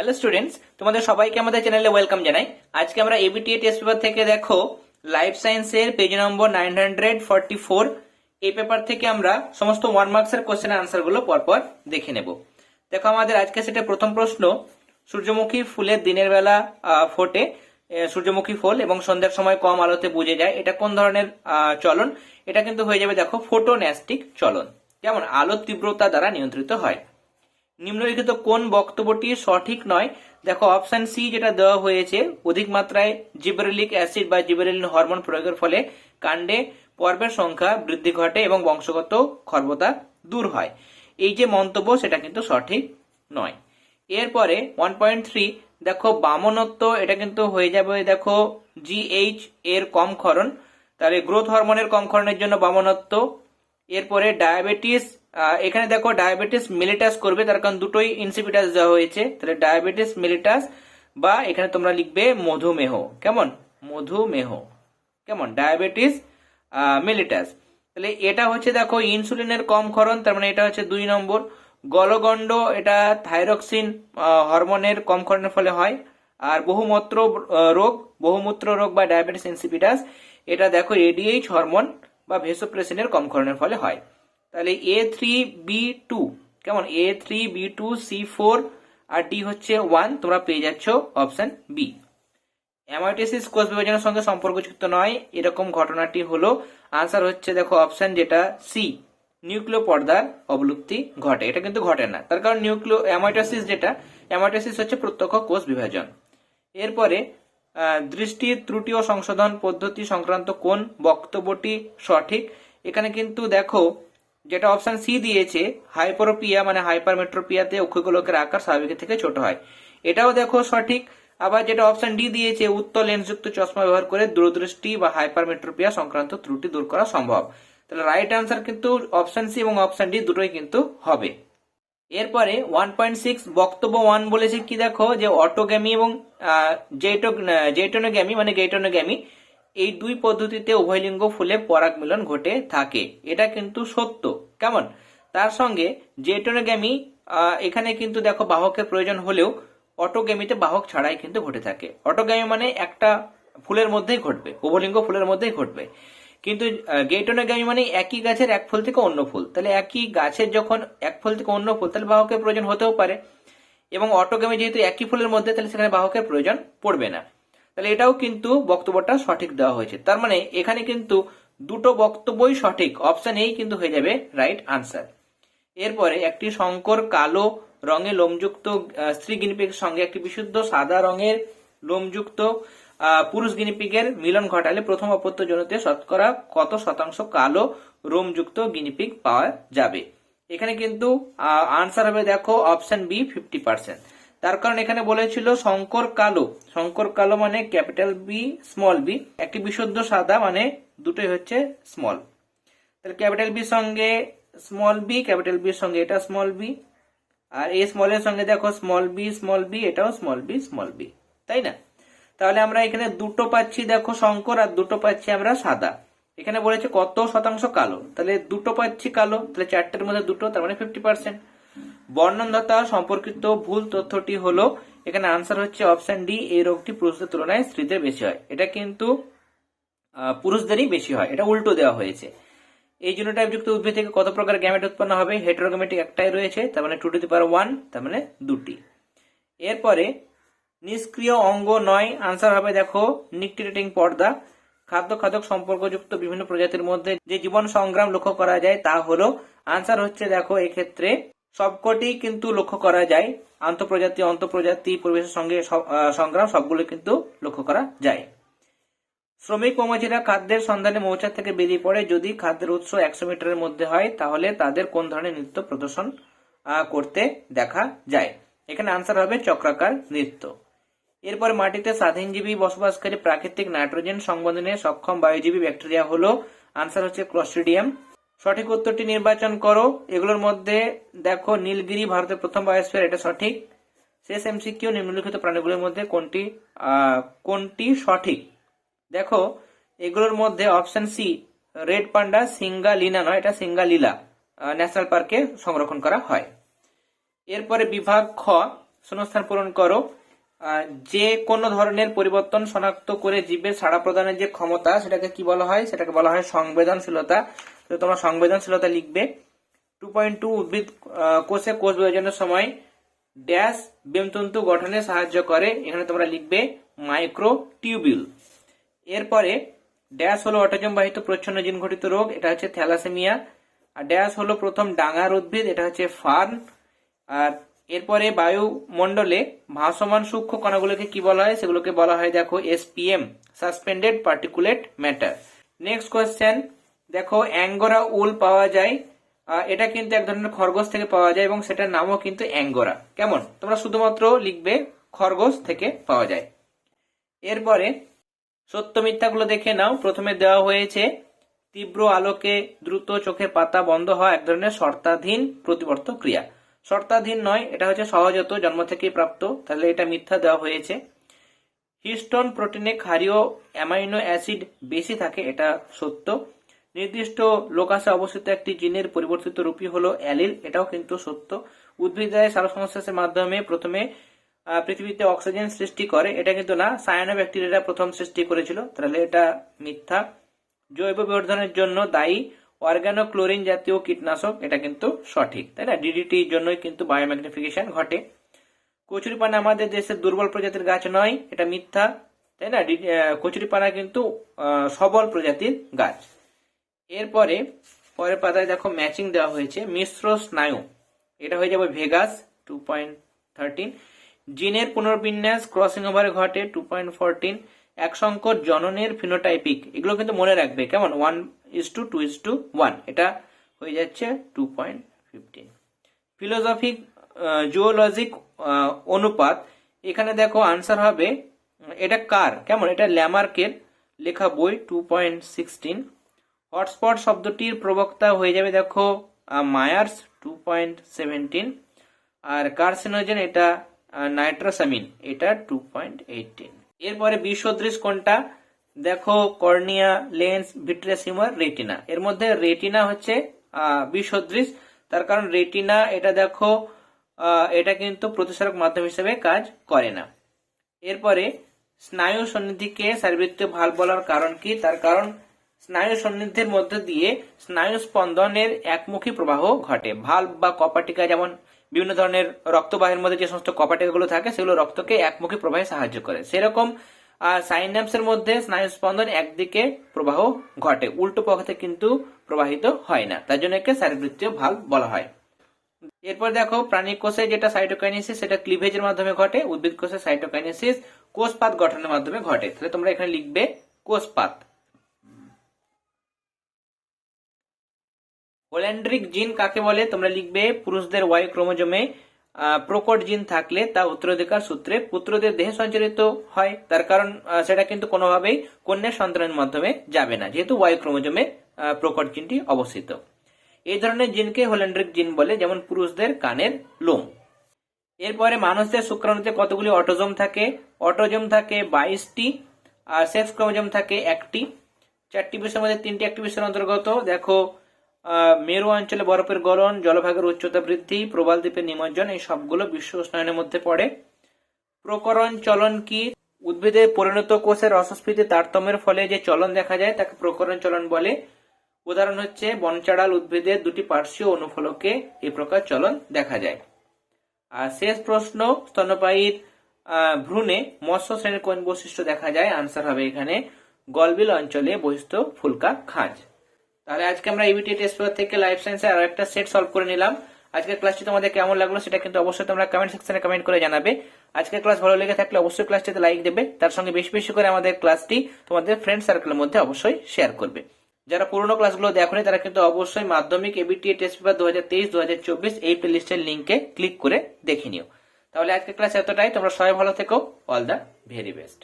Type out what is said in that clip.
Hello students তোমাদের সবাইকে আমাদের চ্যানেলে ওয়েলকাম জানাই। আজকে আমরা এবিটিএ টেস্ট পেপার থেকে দেখো লাইফ সায়েন্সের page number nine hundred forty four এই পেপার থেকে আমরা সমস্ত ওয়ান মার্কসের কোশ্চেন আনসারগুলো পরপর দেখে নেব। দেখো, আমাদের আজকে সেটা প্রথম প্রশ্ন। সূর্যমুখী ফুলের দিনের বেলা ফোটে সূর্যমুখী ফুল এবং সন্ধ্যার সময় কম আলোতে বুঝে যায়। এটা কোন ধরনের চলন? এটা কিন্তু হয়ে যাবে, দেখো ফোটোন্যাস্টিক চলন। যেমন আলোর তীব্রতা দ্বারা নিয়ন্ত্রিত হয়। নিম্নলিখিত কোন বক্তব্যটি সঠিক নয়? দেখো অপশন সি যেটা দেওয়া হয়েছে, অধিক মাত্রায় জিবেরেলিক অ্যাসিড বা জিবেরেলিন হরমোন প্রয়োগের ফলে কাণ্ডে পর্বের সংখ্যা বৃদ্ধি ঘটে এবং বংশগত খর্বতা দূর হয়। এই যে মন্তব্য, সেটা কিন্তু সঠিক নয়। এরপরে ওয়ান পয়েন্ট থ্রি দেখো, বামনত্ব, এটা কিন্তু হয়ে যাবে, দেখো জিএইচ এর কম ক্ষরণ। তাহলে গ্রোথ হরমোনের কম ক্ষরণের জন্য বামনত্ব এরপরে ডায়াবেটিস এখানে দেখো ডায়াবেটিস মিলিটাস করবে, তার কারণ দুটোই ইনসিপিটাস দেওয়া হয়েছে। তাহলে ডায়াবেটিস মিলিটাস বা এখানে তোমরা লিখবে মধুমেহ। কেমন? মধুমেহ। কেমন? ডায়াবেটিস মিলিটাস তাহলে এটা হচ্ছে দেখো ইনসুলিনের কম ক্ষরণ, তার মানে এটা হচ্ছে দুই নম্বর। গলগণ্ড, এটা থাইরক্সিন হরমোনের কম ক্ষরণের ফলে হয়। আর বহুমূত্র রোগ বহুমূত্র রোগ বা ডায়াবেটিস ইনসিপিটাস এটা দেখো এডিএইচ হরমোন বা ভেসোপ্রেসিনের কম ক্ষরণের ফলে হয়। তাহলে এ থ্রি বি টু কেমন? A three B two C four R D হচ্ছে ওয়ান তোমরা পেয়ে যাচ্ছ অপশন বি অ্যামাইটোসিস কোষ বিভাজনের সঙ্গে সম্পর্কযুক্ত নয়, এরকম ঘটনাটি হলো আনসার হচ্ছে দেখো অপশন যেটা সি নিউক্লিয় পর্দার অবলুপ্তি ঘটে। এটা কিন্তু ঘটে না, তার কারণ নিউক্লিয় অ্যামাইটোসিস যেটা অ্যামাইটোসিস হচ্ছে প্রত্যক্ষ কোষ বিভাজন। এরপরে দৃষ্টি, ত্রুটি ও সংশোধন পদ্ধতি সংক্রান্ত কোন বক্তব্যটি সঠিক? এখানে কিন্তু দেখো, যেটা অপশন সি দিয়েছে হাইপারোপিয়া মানে হাইপারমেট্রোপিয়াতে অক্ষগোলকের আকার স্বাভাবিকের থেকে ছোট হয়। এটাও দেখো সঠিক। আবার যেটা অপশন ডি দিয়েছে উত্তর লেন্সযুক্ত চশমা ব্যবহার করে দূরদৃষ্টি বা হাইপারমেট্রোপিয়া সংক্রান্ত ত্রুটি দূর করা সম্ভব। তাহলে রাইট আনসার কিন্তু অপশন সি এবং অপশন ডি দুটোই কিন্তু হবে। এরপরে ওয়ান পয়েন্ট সিক্স বক্তব্য ওয়ান বলেছে কি দেখো, যে অটোগ্যামি এবং জেটোনোগ্যামি মানে গেটোনোগ্যামি, এই দুই পদ্ধতিতে উভয়লিঙ্গ ফুলে পরাগ মিলন ঘটে থাকে। এটা কিন্তু সত্য। কেমন? তার সঙ্গে জেটোনোগ্যামি এখানে কিন্তু দেখো বাহকের প্রয়োজন হলেও অটোগ্যামিতে বাহক ছাড়াই কিন্তু ঘটে থাকে। অটোগ্যামি মানে একটা ফুলের মধ্যেই ঘটবে উভলিঙ্গ ফুলের মধ্যেই ঘটবে। কিন্তু গেটনোগ্যামি মানে একই গাছের এক ফুল থেকে অন্য ফুল। তাহলে একই গাছের যখন এক ফুল থেকে অন্য ফুল, তাহলে বাহকের প্রয়োজন হতেও পারে। এবং অটোগ্যামি যেহেতু একই ফুলের মধ্যে, তাহলে সেখানে বাহকের প্রয়োজন পড়বে না। তাহলে এটাও কিন্তু বক্তব্যটা সঠিক দেওয়া হয়েছে। তার মানে এখানে কিন্তু দুটো বক্তব্যই সঠিক। অপশন এই কিন্তু হয়ে যাবে রাইট আনসার এরপরে একটি শঙ্কর কালো রঙে লোমযুক্ত স্ত্রী গিনিপিগের সঙ্গে একটি বিশুদ্ধ সাদা রঙের লোমযুক্ত পুরুষ গিনিপিগের মিলন ঘটালে প্রথম অপত্য জনিতে শতকরা কত শতাংশ কালো রোমযুক্ত গিনিপিগ পাওয়া যাবে? এখানে কিন্তু আনসার হবে দেখো অপশন বি ফিফটি পার্সেন্ট তার কারণ এখানে বলেছিল শঙ্কর কালো। শঙ্কর কালো মানে ক্যাপিটাল বি স্মল বি একটি বিশুদ্ধ সাদা মানে দুটোই হচ্ছে স্মল তাহলে ক্যাপিটাল বি সঙ্গে স্মল বি ক্যাপিটাল বির সঙ্গে এটা স্মল বি আর এই স্মলের সঙ্গে দেখো স্মল বি স্মল বি এটাও স্মল বি স্মল বি তাই না? তাহলে আমরা এখানে দুটো পাচ্ছি, দেখো শঙ্কর, আর দুটো পাচ্ছি আমরা সাদা। এখানে বলেছে কত শতাংশ কালো। তাহলে দুটো পাচ্ছি কালো, তাহলে চারটের মধ্যে দুটো, তার মানে ফিফটি পার্সেন্ট বর্ণনদাতা সম্পর্কিত ভুল তথ্যটি হলো, এখানে আনসার হচ্ছে অপশন ডি এই রোগটি পুরুষদের তুলনায় স্ত্রীদের বেশি হয়। এটা কিন্তু পুরুষদেরই বেশি হয়। এটা উল্টো দেওয়া হয়েছে। এই জিনোটাইপ যুক্ত উদ্ভিদ থেকে কত প্রকার গ্যামেট উৎপন্ন হবে? হেটারোগ্যামেটিক একটাই রয়েছে, তার মানে two to the power one তার মানে দুটি। এরপরে নিষ্ক্রিয় অঙ্গ নয়। আনসার হবে, দেখো নিকটিরেটিং পর্দা। খাদ্য খাদক সম্পর্কযুক্ত বিভিন্ন প্রজাতির মধ্যে যে জীবন সংগ্রাম লক্ষ্য করা যায় তা হলো আনসার হচ্ছে, দেখো, এক্ষেত্রে সবকটি কিন্তু লক্ষ্য করা যায়। আন্তঃপ্রজাতি, অন্তঃপ্রজাতি, পরিবেশের সঙ্গে সংগ্রাম, সবগুলো কিন্তু লক্ষ্য করা যায়। শ্রমিক মৌমাছিরা খাদ্যের সন্ধানে মৌচাক থেকে বেরিয়ে পড়ে। যদি খাদ্যের উৎস একশো মিটারের মধ্যে হয়, তাহলে তাদের কোন ধরনের নৃত্য প্রদর্শন করতে দেখা যায়? এখানে আনসার হবে চক্রাকার নৃত্য। এরপর মাটিতে স্বাধীনজীবী বসবাসকারী প্রাকৃতিক নাইট্রোজেন সংবন্ধনে সক্ষম বায়ুজীবী ব্যাকটেরিয়া হলো। আনসার হচ্ছে ক্লস্ট্রিডিয়াম সঠিক উত্তরটি নির্বাচন করো। এগুলোর মধ্যে দেখো, নীলগিরি ভারতের প্রথম বায়োস্ফিয়ার, এটা সঠিক। শেষ এমসিকিউ, নিম্নলিখিত প্রাণীগুলোর মধ্যে কোনটি কোনটি সঠিক? দেখো, এগুলোর মধ্যে option C red panda Singalila নয়, এটা সিঙ্গা লীলা ন্যাশনাল পার্কে সংরক্ষণ করা হয়। এরপরে বিভাগ খ, শূন্যস্থান পূরণ করো। যে কোনো ধরনের পরিবর্তন শনাক্ত করে জীবের সাড়া প্রদানের যে ক্ষমতা, সেটাকে কি বলা হয়? সেটাকে বলা হয় সংবেদনশীলতা। তো তোমরা সংবেদনশীলতা লিখবে। টু পয়েন্ট টু উদ্ভিদ কোষে কোষ বিভাজনের সময় ড্যাশ বেমতন্তু গঠনে সাহায্য করে। এখানে তোমরা লিখবে মাইক্রো টিউবিউল এরপরে, ড্যাশ হলো অটোজম বাহিত প্রচ্ছন্ন জিন ঘটিত রোগ, এটা হচ্ছে থ্যালাসেমিয়া। আর ড্যাশ হলো প্রথম ডাঙার উদ্ভিদ, এটা হচ্ছে ফার্ন। আর এরপরে বায়ুমণ্ডলে ভাসমান সূক্ষ্ম কণাগুলোকে কি বলা হয়? সেগুলোকে বলা হয়, দেখো SPM suspended particulate matter next question দেখো, অ্যাঙ্গোরা উল পাওয়া যায় এটা কিন্তু এক ধরনের খরগোশ থেকে পাওয়া যায় এবং সেটার নামও কিন্তু অ্যাঙ্গোরা। কেমন? তোমরা শুধুমাত্র লিখবে খরগোশ থেকে পাওয়া যায়। এরপরে সত্য মিথ্যাগুলো দেখে নাও। প্রথমে দেওয়া হয়েছে, তীব্র আলোকে দ্রুত চোখের পাতা বন্ধ হওয়া এক ধরনের শর্তাধীন প্রতিবর্ত ক্রিয়া। শর্তাধীন নয়, এটা হচ্ছে সহজত, জন্ম থেকেই প্রাপ্ত, তাহলে এটা মিথ্যা দেওয়া হয়েছে। হিস্টোন প্রোটিনে ক্ষারীয় অ্যামাইনো অ্যাসিড বেশি থাকে, এটা সত্য। নির্দিষ্ট লোকাসে অবস্থিত একটি জিনের পরিবর্তিত রূপই হলো অ্যালিল, এটাও কিন্তু সত্য। উদ্ভিদায় সালোকসংশ্লেষের মাধ্যমে প্রথমে পৃথিবীতে অক্সিজেন সৃষ্টি করে, এটা কিন্তু না সায়ানো ব্যাকটেরিয়া প্রথম সৃষ্টি করেছিল, তাহলে এটা মিথ্যা। জৈব বিবর্ধনের জন্য দায়ী অর্গানো ক্লোরিন জাতীয় কীটনাশক, এটা কিন্তু সঠিক, তাই না? ডিডিটির জন্যই কিন্তু বায়োম্যাগনিফিকেশন ঘটে। কচুরিপানা আমাদের দেশের দুর্বল প্রজাতির গাছ নয়, এটা মিথ্যা, তাই না? কচুরিপানা কিন্তু সবল প্রজাতির গাছ। এরপরে, পরের পাতায় দেখো ম্যাচিং দেওয়া হয়েছে, মিশ্র স্নায়ু। এটা হয়ে যাবে ভেগাস টু পয়েন্ট থার্টিন জিনের পুনর্বিন্যাস ক্রসিং ওভারে ঘটে টু পয়েন্ট ফোরটিন এক সংকট জননের ফিনোটাইপিক এগুলো কিন্তু মনে রাখবে, কেমন? One is to two two is to one হয়ে যাচ্ছে টু পয়েন্ট ফিফটিন ফিলোসফিক জুওলজিক অনুপাত, এখানে দেখো আনসার হবে, এটা কার? কেমন? এটা ল্যামার্কের লেখা বই টু পয়েন্ট সিক্সটিন হটস্পট শব্দটির প্রবক্তা হয়ে যাবে দেখো মায়ার্স টু পয়েন্ট সেভেন্টিন আর কার্সিনোজেন এটা নাইট্রোসামিন এটা টু পয়েন্ট এইটিন এরপরে বিসদৃশ কোনটা? দেখো, cornea, lens vitreous humour retina. এর মধ্যে রেটিনা হচ্ছে বিসদৃশ। তার কারণ রেটিনা এটা দেখো এটা কিন্তু প্রতিসারক মাধ্যম হিসেবে কাজ করে না। এরপরে স্নায়ু সন্নিধিকে শারীরবৃত্তীয় ভালো বলার কারণ কি? তার কারণ স্নায়ু সন্নিধির মধ্য দিয়ে স্নায়ু স্পন্দনের একমুখী প্রবাহ ঘটে। ভালো বা কপাটিকা যেমন বিভিন্ন ধরনের রক্তবাহের মধ্যে যে সমস্ত কপাটিকাগুলো থাকে, সেগুলো রক্তকে একমুখী প্রবাহে সাহায্য করে। সেরকম সাইন্যাপসের মধ্যে স্নায়ু স্পন্দন একদিকে প্রবাহ ঘটে, উল্টো পক্ষে কিন্তু প্রবাহিত হয় না। তার জন্য একে শারীরবৃত্তীয় ভালো বলা হয়। এরপর দেখো প্রাণী কোষে যেটা সাইটোকাইনেসিস সেটা ক্লিভেজের মাধ্যমে ঘটে, উদ্ভিদ কোষে সাইটোকাইনেসিস কোষপাত গঠনের মাধ্যমে ঘটে। তাহলে তোমরা এখানে লিখবে কোষপাত। হোল্যান্ড্রিক জিন কাকে বলে? তোমরা লিখবে পুরুষদের ওয়াই ক্রোমোজোমে প্রকট জিন থাকলে তা উত্তরাধিকার সূত্রে পুত্রদের দেহে সঞ্চারিত হয়। তার কারণ সেটা কিন্তু কোনোভাবেই কন্যা সন্তানের মাধ্যমে যাবে না, যেহেতু ওয়াই ক্রোমোজোমে প্রকট জিনটি অবস্থিত। এই ধরনের জিনকে হোল্যান্ড্রিক জিন বলে, যেমন পুরুষদের কানের লোম। এরপরে মানুষদের শুক্রাণুতে কতগুলি অটোজোম থাকে? অটোজোম থাকে বাইশটি, আর সেক্স ক্রোমোজোম থাকে একটি। চারটি বিষয়ের মধ্যে তিনটি একটি বিষয়ের অন্তর্গত। দেখো মেরু অঞ্চলে বরফের গলন, জলভাগের উচ্চতা বৃদ্ধি, প্রবাল দ্বীপের নিমজ্জন, এই সবগুলো বিশ্ব উষ্ণায়নের মধ্যে পড়ে। প্রকরণ চলন কি? উদ্ভিদের পরিণত কোষের রসস্ফীতি তারতম্যের ফলে যে চলন দেখা যায়, তাকে প্রকরণ চলন বলে। উদাহরণ হচ্ছে, বনচাড়াল উদ্ভিদের দুটি পার্শ্বীয় অনুফলকে এই প্রকার চলন দেখা যায়। আর শেষ প্রশ্ন, স্তন্যপায়ীর ভ্রূণে মৎস্য শ্রেণির কোন বৈশিষ্ট্য দেখা যায়? আনসার হবে এখানে, গলবিল অঞ্চলে বহিস্থ ফুলকা খাঁজ। তাহলে আজকে আমরা ইবিটি টেস্ট পেপার থেকে লাইফ সায়েন্সের আরও একটা সেট সলভ করে নিলাম। আজকের ক্লাসটি তোমাদের কেমন লাগল সেটা কিন্তু অবশ্যই তোমরা কমেন্ট সেকশনে কমেন্ট করে জানাবে। আজকের ক্লাস ভালো লেগে থাকলে অবশ্যই ক্লাসটিতে লাইক দেবে। তার সঙ্গে বেশি বেশি করে আমাদের ক্লাসটি তোমাদের ফ্রেন্ড সার্কেলের মধ্যে অবশ্যই শেয়ার করবে। যারা পুরোনো ক্লাসগুলো দেখোনি, তারা কিন্তু অবশ্যই মাধ্যমিক এবিটি টেস্ট পেপার দু হাজার তেইশ দু হাজার চব্বিশ এই প্লেলিস্টের লিঙ্কে ক্লিক করে দেখে নিও। তাহলে আজকের ক্লাস এতটাই। তোমরা সবাই ভালো থেকো। All the very best